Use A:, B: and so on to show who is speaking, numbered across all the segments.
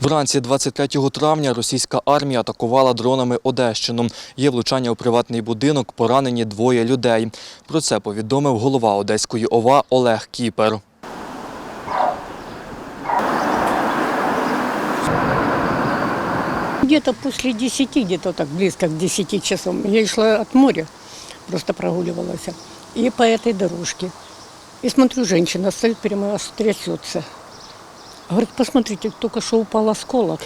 A: Вранці 23 травня російська армія атакувала дронами Одещину. Є влучання у приватний будинок, поранені двоє людей. Про це повідомив голова Одеської ОВА Олег Кіпер.
B: Где-то после 10, где-то так близко к 10 часам, я шла от моря, просто прогуливалась, и по этой дорожке. И смотрю, женщина стоит прямо аж. Говорит, посмотрите, только что упал осколок.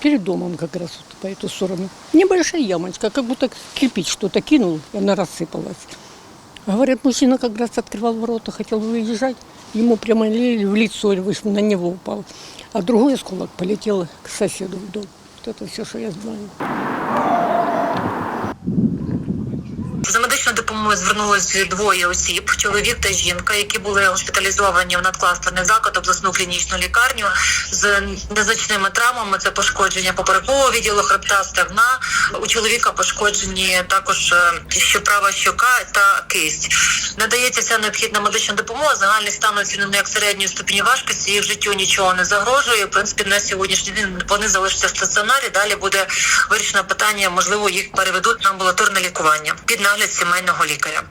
B: Перед домом как раз вот по эту сторону. Небольшая ямочка, как будто кирпич что-то кинул, и она рассыпалась. Говорят, мужчина как раз открывал ворота, хотел выезжать. Ему прямо ли- в лицо, или выш- на него упал. А другой осколок полетел к соседу в дом. Вот это все, что я знаю.
C: За медичною допомогою звернулися двоє осіб, чоловік та жінка, які були госпіталізовані в надкластерний заклад, обласну клінічну лікарню з незначними травмами. Це пошкодження поперекового відділу хребта, стегна. У чоловіка пошкоджені також е, що права щока та кисть. Надається вся необхідна медична допомога. Загальний стан оцінений як середньої ступені важкості. Їх життю нічого не загрожує. В принципі, на сьогоднішній день вони залишаться в стаціонарі. Далі буде вирішено питання. Можливо, їх переведуть на амбулаторне лікування під нагляд сімейного лікаря.